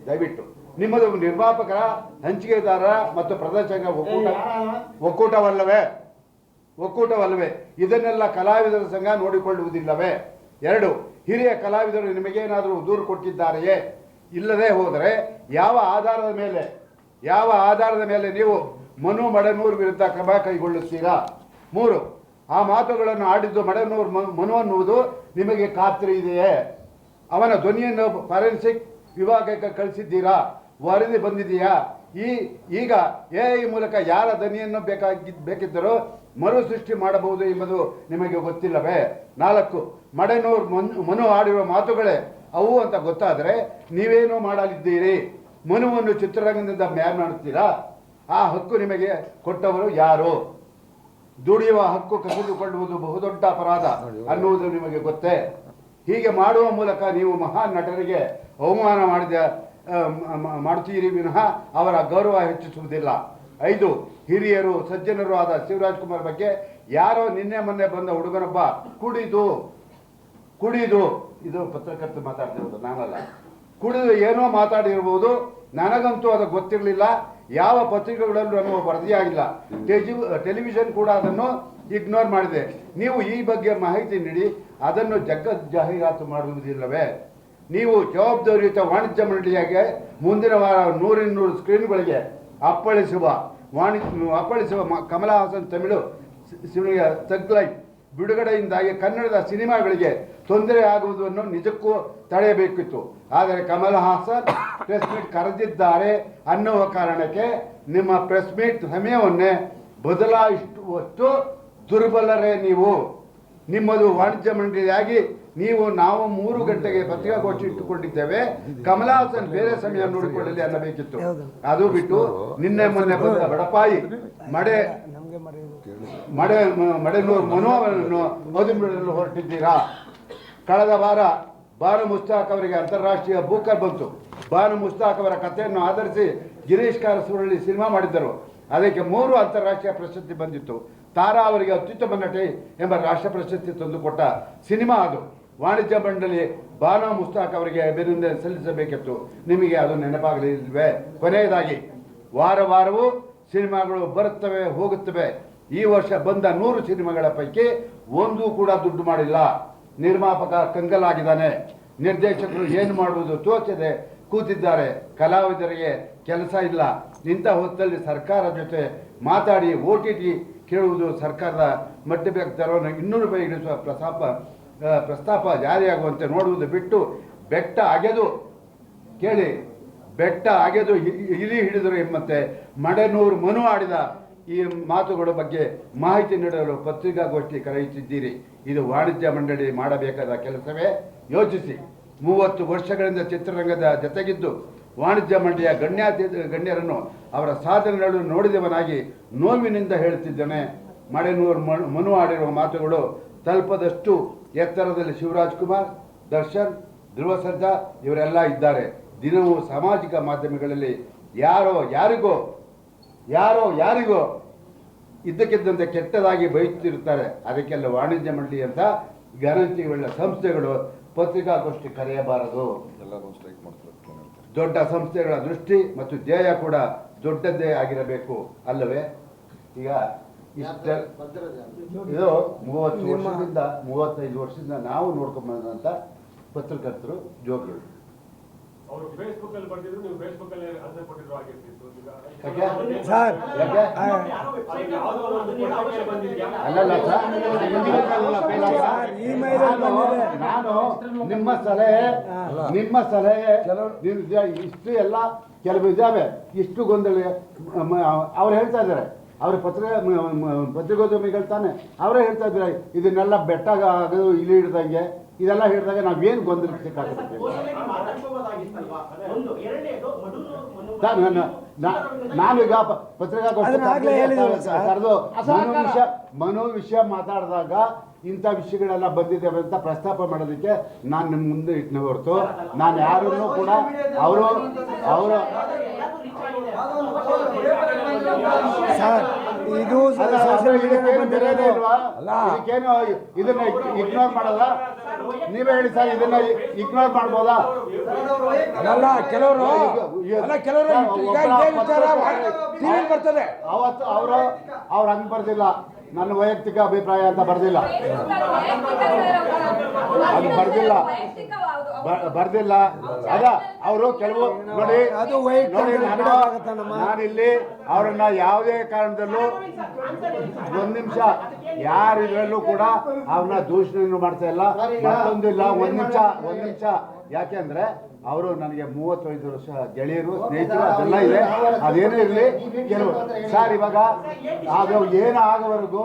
ದಯವಿಟ್ಟು. ನಿಮ್ಮದು ನಿರ್ಮಾಪಕರ ಹಂಚಿಕೆದಾರರ ಮತ್ತು ಪ್ರದರ್ಶಕ ಒಕ್ಕೂಟ ಒಕ್ಕೂಟವಲ್ಲವೇ? ಒಕ್ಕೂಟವಲ್ಲವೇ? ಇದನ್ನೆಲ್ಲ ಕಲಾವಿದರ ಸಂಘ ನೋಡಿಕೊಳ್ಳುವುದಿಲ್ಲವೇ? ಎರಡು, ಹಿರಿಯ ಕಲಾವಿದರು ನಿಮಗೇನಾದರೂ ದೂರು ಕೊಟ್ಟಿದ್ದಾರೆಯೇ? ಇಲ್ಲದೆ ಹೋದರೆ ಯಾವ ಆಧಾರದ ಮೇಲೆ, ಯಾವ ಆಧಾರದ ಮೇಲೆ ನೀವು ಮನು ಮಡನೂರ್ ವಿರುದ್ಧ ಕ್ರಮ ಕೈಗೊಳ್ಳುತ್ತೀರಾ? ಮೂರು, ಆ ಮಾತುಗಳನ್ನು ಆಡಿದ್ದು ಮಡನೂರ್ ಮನು ಅನ್ನುವುದು ನಿಮಗೆ ಖಾತ್ರಿ ಇದೆಯೇ? ಅವನ ಧ್ವನಿಯನ್ನು ಫಾರೆನ್ಸಿಕ್ ವಿಭಾಗಕ್ಕೆ ಕಳಿಸಿದ್ದೀರಾ? ವರದಿ ಬಂದಿದೆಯಾ? ಈ, ಈಗ ಎ ಮೂಲಕ ಯಾರ ಧ್ವನಿಯನ್ನು ಬೇಕಾಗಿ, ಬೇಕಿದ್ದರೂ ಮರು ಸೃಷ್ಟಿ ಮಾಡಬಹುದು ಎಂಬುದು ನಿಮಗೆ ಗೊತ್ತಿಲ್ಲವೇ? ನಾಲ್ಕು ಮಡೆನೂರ್ ಮನ್- ಮನು ಆಡಿರುವ ಮಾತುಗಳೇ ಅವು ಅಂತ ಗೊತ್ತಾದರೆ ನೀವೇನು ಮಾಡಲಿದ್ದೀರಿ? ಮನುವನ್ನು ಚಿತ್ರರಂಗದಿಂದ ಮ್ಯಾರ್ ಮಾಡುತ್ತೀರಾ? ಆ ಹಕ್ಕು ನಿಮಗೆ ಕೊಟ್ಟವರು ಯಾರು? ದುಡಿಯುವ ಹಕ್ಕು ಕಸಿದುಕೊಳ್ಳುವುದು ಬಹುದೊಡ್ಡ ಅಪರಾಧ ಅನ್ನುವುದು ನಿಮಗೆ ಗೊತ್ತೇ? ಹೀಗೆ ಮಾಡುವ ಮೂಲಕ ನೀವು ಮಹಾನ್ ನಟರಿಗೆ ಅವಮಾನ ಮಾಡಿದ ಆ, ಮ- ಮ- ಮಾಡುತ್ತೀರಿ ವಿನಃ ಅವರ ಗೌರವ ಹೆಚ್ಚಿಸುವುದಿಲ್ಲ. ಐದು ಹಿರಿಯರು, ಸಜ್ಜನರು ಆದ ಶಿವರಾಜ್ ಕುಮಾರ್ ಬಗ್ಗೆ ಯಾರೋ ನಿನ್ನೆ ಮೊನ್ನೆ ಬಂದ ಹುಡುಗನೊಬ್ಬ, ಕುಡಿದು ಕುಡಿದು, ಇದು ಪತ್ರಕರ್ತ ಮಾತಾಡ್ತಿರೋದು, ನಾನಲ್ಲ. ಕುಡಿದು ಏನೋ ಮಾತಾಡಿರ್ಬೋದು, ನನಗಂತೂ ಅದು ಗೊತ್ತಿರಲಿಲ್ಲ, ಯಾವ ಪತ್ರಿಕೆಗಳಲ್ಲೂ ನನಗೆ ವರದಿಯಾಗಿಲ್ಲ ಟೆಜಿ- ಟೆಲಿವಿಷನ್ ಕೂಡ ಅದನ್ನು ಇಗ್ನೋರ್ ಮಾಡಿದೆ. ನೀವು ಈ ಬಗ್ಗೆ ಮಾಹಿತಿ ನೀಡಿ, ಅದನ್ನು ಜಗ್ಗ ಜಾಹೀರಾತು ಮಾಡುವುದಿಲ್ಲವೇ? ನೀವು ಜವಾಬ್ದಾರಿಯುತ ವಾಣಿಜ್ಯ ಮಂಡಳಿಯಾಗಿ ಮುಂದಿನ ವಾರ ನೂರಿನ್ನೂರು ಸ್ಕ್ರೀನ್ಗಳಿಗೆ ಅಪ್ಪಳಿಸುವ ವಾಣಿಜ್ಯ ಅಪ್ಪಳಿಸುವ ಮ- Kamal Haasan Tamil cinema Thug Life ಬಿಡುಗಡೆಯಿಂದಾಗಿ ಕನ್ನಡದ ಸಿನಿಮಾಗಳಿಗೆ ತೊಂದರೆ ಆಗುವುದನ್ನು ನಿಜಕ್ಕೂ ತಡೆಯಬೇಕಿತ್ತು. ಆದರೆ ಕಮಲ್ ಹಾಸನ್ ಪ್ರೆಸ್ ಮೀಟ್ ಕರೆದಿದ್ದಾರೆ ಅನ್ನುವ ಕಾರಣಕ್ಕೆ ನಿಮ್ಮ ಪ್ರೆಸ್ ಮೀಟ್ ಸಮಯವನ್ನೇ ಬದಲಾಯಿಸುವಷ್ಟು ದುರ್ಬಲರೇ ನೀವು. ನಿಮ್ಮದು ವಾಣಿಜ್ಯ ಮಂಡಳಿಯಾಗಿ ನೀವು ನಾವು ಮೂರು ಗಂಟೆಗೆ ಪತ್ರಿಕಾಗೋಷ್ಠಿ ಇಟ್ಟುಕೊಂಡಿದ್ದೇವೆ. ಕಮಲಹಾಸನ್ ಬೇರೆ ಸಮಯ ನೋಡಿಕೊಳ್ಳಲಿ ಅನ್ನಬೇಕಿತ್ತು. ಅದು ಬಿಟ್ಟು ನಿನ್ನೆ ಮೊನ್ನೆ ಬಂದ ಬಡಪಾಯಿ, ಮಡೆ ಮಡೆ, ಮಡೆನೂರು ಮನೋಹರನ್ನು ಮದುಬಿಡಲು ಹೊರಟಿದ್ದೀರಾ? ಕಳೆದ ವಾರ ಬಾನು ಮುಸ್ತಾಕ್ ಅವರಿಗೆ ಅಂತಾರಾಷ್ಟ್ರೀಯ ಬೂಕರ್ ಬಂತು. ಬಾನು ಮುಸ್ತಾಕ್ ಅವರ ಕಥೆಯನ್ನು ಆಧರಿಸಿ ಗಿರೀಶ್ ಕಾರಸೂರಲ್ಲಿ ಸಿನಿಮಾ ಮಾಡಿದ್ದರು. ಅದಕ್ಕೆ ಮೂರು ಅಂತಾರಾಷ್ಟ್ರೀಯ ಪ್ರಶಸ್ತಿ ಬಂದಿತ್ತು. ತಾರಾ ಅವರಿಗೆ ಅತ್ಯುತ್ತಮ ನಟಿ ಎಂಬ ರಾಷ್ಟ್ರ ಪ್ರಶಸ್ತಿ ತಂದುಕೊಟ್ಟ ಸಿನಿಮಾ ಅದು. ವಾಣಿಜ್ಯ ಮಂಡಳಿ ಬಾನಾ ಮುಸ್ತಾಕ್ ಅವರಿಗೆ ಅಭಿನಂದನೆ ಸಲ್ಲಿಸಬೇಕಿತ್ತು. ನಿಮಗೆ ಅದು ನೆನಪಾಗಲಿಲ್ವೇ? ಕೊನೆಯದಾಗಿ ವಾರ ವಾರವೂ ಸಿನಿಮಾಗಳು ಬರುತ್ತವೆ ಹೋಗುತ್ತವೆ. ಈ ವರ್ಷ ಬಂದ ನೂರು ಸಿನಿಮಾಗಳ ಪೈಕಿ ಒಂದು ಕೂಡ ದುಡ್ಡು ಮಾಡಿಲ್ಲ. ನಿರ್ಮಾಪಕ ಕಂಗಲಾಗಿದ್ದಾನೆ. ನಿರ್ದೇಶಕರು ಏನು ಮಾಡುವುದು ತೋಚದೆ ಕೂತಿದ್ದಾರೆ. ಕಲಾವಿದರಿಗೆ ಕೆಲಸ ಇಲ್ಲ. ಇಂಥ ಹೊತ್ತಲ್ಲಿ ಸರ್ಕಾರ ಜೊತೆ ಮಾತಾಡಿ ಓ ಟಿ ಟಿ ಕೇಳುವುದು ಸರ್ಕಾರದ ಮಟ್ಟಬೇಕು ಇನ್ನೂರು ರೂಪಾಯಿ ಇಳಿಸುವ ಪ್ರಸ್ತಾಪ ಆ, ಪ್ರಸ್ತಾಪ ಜಾರಿಯಾಗುವಂತೆ ನೋಡುವುದು ಬಿಟ್ಟು ಬೆಟ್ಟ ಅಗೆದು ಕೇಳಿ. ಬೆಟ್ಟ ಅಗೆದು ಇಲಿ ಹಿಡಿದರು ಎಂಬಂತೆ ಮಡೆನೂರು ಮನು ಆಡಿದ ಈ ಮಾತುಗಳ ಬಗ್ಗೆ ಮಾಹಿತಿ ನೀಡಲು ಪತ್ರಿಕಾಗೋಷ್ಠಿ ಕರೆಯುತ್ತಿದ್ದೀರಿ. ಇದು ವಾಣಿಜ್ಯ ಮಂಡಳಿ ಮಾಡಬೇಕಾದ ಕೆಲಸವೇ? ಯೋಚಿಸಿ. ಮೂವತ್ತು ವರ್ಷಗಳಿಂದ ಚಿತ್ರರಂಗದ ಜತೆಗಿದ್ದು ವಾಣಿಜ್ಯ ಮಂಡಳಿಯ ಗಣ್ಯಾತಿ ಗಣ್ಯರನ್ನು ಅವರ ಸಾಧನೆಗಳನ್ನು ನೋಡಿದವನಾಗಿ ನೋವಿನಿಂದ ಹೇಳುತ್ತಿದ್ದೇನೆ. ಮಡೆನೂರು ಮನು ಆಡಿರುವ ಮಾತುಗಳು ತಲುಪದಷ್ಟು ಎತ್ತರದಲ್ಲಿ ಶಿವರಾಜ್ ಕುಮಾರ್ ದರ್ಶನ್ ಧ್ರುವ ಸರ್ಜಾ ಇವರೆಲ್ಲ ಇದ್ದಾರೆ. ದಿನವೂ ಸಾಮಾಜಿಕ ಮಾಧ್ಯಮಗಳಲ್ಲಿ ಯಾರೋ ಯಾರಿಗೋ ಯಾರೋ ಯಾರಿಗೋ ಇದ್ದಕ್ಕಿದ್ದಂತೆ ಕೆಟ್ಟದಾಗಿ ಬೈಯುತ್ತಿರುತ್ತಾರೆ ಅದಕ್ಕೆಲ್ಲ ವಾಣಿಜ್ಯ ಮಂಡಳಿ ಅಂತ ಗಣತಿಗಳ ಸಂಸ್ಥೆಗಳು ಪತ್ರಿಕಾಗೋಷ್ಠಿ ಕರೆಯಬಾರದು. ಎಲ್ಲರೂ ಸ್ಟ್ರೈಕ್ ಮಾಡ್ತಾರೆ ದೊಡ್ಡ ಸಂಸ್ಥೆಗಳ ದೃಷ್ಟಿ ಮತ್ತು ಧ್ಯೇಯ ಕೂಡ ದೊಡ್ಡದ್ದೇ ಆಗಿರಬೇಕು ಅಲ್ಲವೇ? ಈಗ ಇಷ್ಟ ಇದು ಮೂವತ್ತು ವರ್ಷದಿಂದ ಮೂವತ್ತೈದು ವರ್ಷದಿಂದ ನಾವು ನೋಡ್ಕೊಂಡ್ ಬಂದಂತ ಪತ್ರಕರ್ತರು ಜೋಗಿಗಳು ಅವರು ಫೇಸ್ಬುಕ್ ಅಲ್ಲಿ ಬರ್ತಿದ್ರು ನೀವು ಫೇಸ್ಬುಕ್ ಅಲ್ಲಿ ಆನ್ಸರ್ ಕೊಟ್ಟಿದ್ರು ಆಗಿರ್ತಿತ್ತು? ಸರ್ ನಾನು ಬಂದಿದೆ. ನಾನು ನಿಮ್ಮ ಸಲಹೆ ನಿಮ್ಮ ಸಲಹೆ ನೀವು ಇಷ್ಟು ಎಲ್ಲ ಕೆಲವು ಇದ್ದಾವೆ ಇಷ್ಟು ಗೊಂದಲ ಅವ್ರು ಹೇಳ್ತಾ ಇದ್ದಾರೆ. ಅವ್ರ ಪತ್ರ ಪತ್ರಿಕೋದ್ಯಮಿಗಳು ತಾನೆ. ಅವರೇ ಹೇಳ್ತಾ ಇದ್ರೆ ಇದನ್ನೆಲ್ಲ ಬೆಟ್ಟ ಆಗೋದು ಇಲ್ಲಿ ಹಿಡ್ದಂಗೆ ಇದೆಲ್ಲ ಹಿಡಿದಾಗ ನಾವೇನು ಗೊಂದಲಕ್ಕೆ ನಾನೀಗ ನಾವೀಗ ಪತ್ರಿಕಾಗೋಷ್ಠಿ ಕರೆದು ಮನು ವಿಷಯ ಮನು ವಿಷಯ ಮಾತಾಡಿದಾಗ ಇಂಥ ವಿಷಯಗಳೆಲ್ಲ ಬಂದಿದ್ದಾವೆ ಅಂತ ಪ್ರಸ್ತಾಪ ಮಾಡೋದಕ್ಕೆ ನಾನು ನಿಮ್ಮ ಮುಂದೆ ಇಟ್ಟನೆ ಹೊರತು. ನಾನು ಯಾರನ್ನೂ ಕೂಡ ಅವರು ಅವರು ಸರ್ ಇದು ಇದಕ್ಕೇನು ಇದನ್ನ ಇಗ್ನೋರ್ ಮಾಡಲ್ಲ? ನೀವೇ ಹೇಳಿ ಸರ್ ಇದನ್ನ ಇಗ್ನೋರ್ ಮಾಡ್ಬೋದಾ? ಅಲ್ಲ ಕೆಲವರು ಅಲ್ಲ ಕೆಲವರು ಈಗ ಇದೇ ವಿಚಾರ ಟಿವಿ ಬರ್ತದೆ. ಅವತ್ತು ಅವರು ಅವ್ರು ಹಂಗೆ ಬರ್ದಿಲ್ಲ. ನನ್ನ ವೈಯಕ್ತಿಕ ಅಭಿಪ್ರಾಯ ಅಂತ ಬರ್ದಿಲ್ಲ. ಅದು ಬರ್ದಿಲ್ಲ. ಬರ್ದಿಲ್ಲ. ಅದ ಅವರು ಕೆಲವು ನೋಡಿ? ನಾನಿಲ್ಲಿ ಅವರನ್ನ ಯಾವುದೇ ಕಾರಣದಲ್ಲೂ ಒಂದ್ ನಿಮಿಷ ಯಾರಿದ್ರಲ್ಲೂ ಕೂಡ ಅವ್ರನ್ನ ದೂಷಣೆಯನ್ನು ಮಾಡ್ತಾ ಇಲ್ಲ. ಮತ್ತೊಂದಿಲ್ಲ ಒಂದ್ ನಿಮಿಷ ಒಂದ್ ನಿಮಿಷ. ಯಾಕೆಂದ್ರೆ ಅವರು ನನಗೆ ಮೂವತ್ತೈದು ವರ್ಷ ಗೆಳೆಯರು ಸ್ನೇಹಿತರು ಅದೆಲ್ಲ ಇದೆ. ಅದೇನೇ ಇರಲಿ. ಕೆಲವು ಸರ್ ಇವಾಗ ಅದು ಏನು ಆಗೋವರೆಗೂ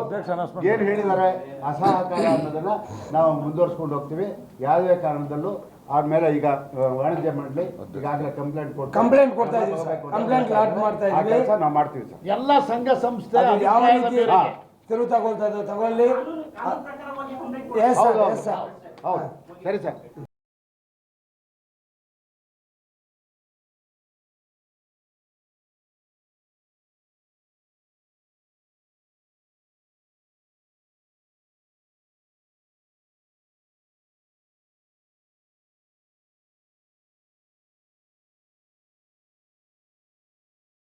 ಏನು ಹೇಳಿದ್ದಾರೆ? ಅಸಹಕಾರ ಅನ್ನೋದನ್ನ ನಾವು ಮುಂದುವರ್ಸ್ಕೊಂಡು ಹೋಗ್ತೀವಿ. ಯಾವುದೇ ಕಾರಣದಲ್ಲೂ ಆದ್ಮೇಲೆ ಈಗ ವಾಣಿಜ್ಯ ಮಂಡಳಿ ಈಗಾಗಲೇ ಕಂಪ್ಲೇಂಟ್ ಕೊಟ್ಟು ಕಂಪ್ಲೇಂಟ್ ಕೊಡ್ತಾ ಇದ್ದೀವಿ ಸರ್. ಕಂಪ್ಲೇಂಟ್ ಲಾಟ್ ಮಾಡ್ತಾ ಇದ್ದೀವಿ. ಸರ್ ಕೆಲಸ ನಾವು ಮಾಡ್ತೀವಿ ಸರ್. ಎಲ್ಲ ಸಂಘ ಸಂಸ್ಥೆ ಯಾವ ರೀತಿ. ತಿರುವು ತಗೊಳ್ತಾ ಇದ್ದಾರೆ ತಗೊಳ್ಳಿ. ಎಸ್ ಸರ್ ಹೌದು ಎಸ್ ಸರ್ ಹೌದು. ಸರಿ ಸರ್.